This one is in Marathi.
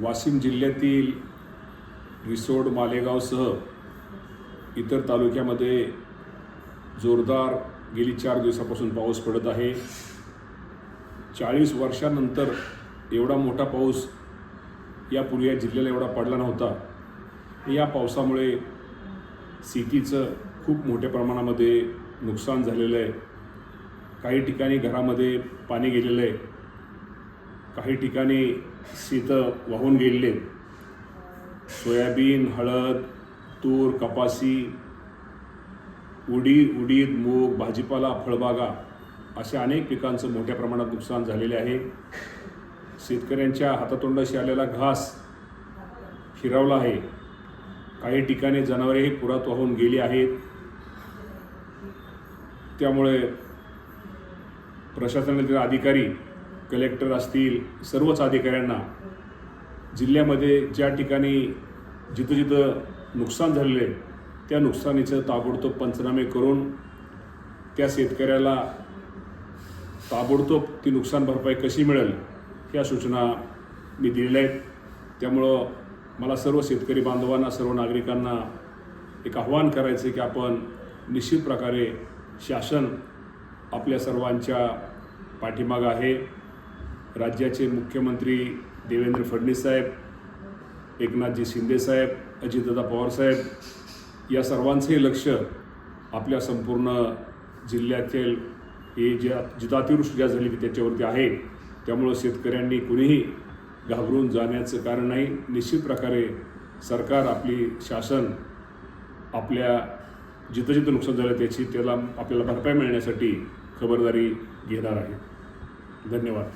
वाशिम जिल्ह्यातील रिसोड मालेगावसह इतर तालुक्यामध्ये जोरदार गेली चार दिवसापासून पाऊस पडत आहे. चाळीस वर्षानंतर एवढा मोठा पाऊस यापूर्वी या जिल्ह्याला एवढा पडला नव्हता. या पावसामुळे शेतीचं खूप मोठ्या प्रमाणामध्ये नुकसान झालेलं आहे. काही ठिकाणी घरामध्ये पाणी गेलेलं आहे. काही ठिकाणी शीतं वाहून गेलेले सोयाबीन हळद तूर कपासी उडीद उडीद मूग भाजीपाला फळबागा अशा अनेक पिकांचं मोठ्या प्रमाणात नुकसान झालेले आहे. शेतकऱ्यांच्या हातातोंडाशी आलेला घास फिरवला आहे. काही ठिकाणी जनावरेही पुरात वाहून गेली आहेत. त्यामुळे प्रशासनातील अधिकारी कलेक्टर असतील सर्वच अधिकाऱ्यांना जिल्ह्यामध्ये ज्या ठिकाणी जिथं जिथं नुकसान झालेलं आहे त्या नुकसानीचं ताबडतोब पंचनामे करून त्या शेतकऱ्याला ताबडतोब ती नुकसान भरपाई कशी मिळेल ह्या सूचना मी दिलेल्या आहेत. त्यामुळं मला सर्व शेतकरी बांधवांना सर्व नागरिकांना एक आव्हान करायचं की आपण निश्चित प्रकारे शासन आपल्या सर्वांच्या पाठीमागं आहे. राज्याचे मुख्यमंत्री देवेंद्र फडणवीस साहेब एकनाथजी शिंदेसाहेब अजितदादा पवारसाहेब या सर्वांचंही लक्ष आपल्या संपूर्ण जिल्ह्यातील हे ज्या जिथं अतिवृष्टी ज्या झाली ती त्याच्यावरती आहे. त्यामुळं शेतकऱ्यांनी कुणीही घाबरून जाण्याचं कारण नाही. निश्चित प्रकारे सरकार आपली शासन आपल्या जिथं जिथं नुकसान झालं त्याची त्याला आपल्याला भरपाई मिळण्यासाठी खबरदारी घेणार आहे. धन्यवाद.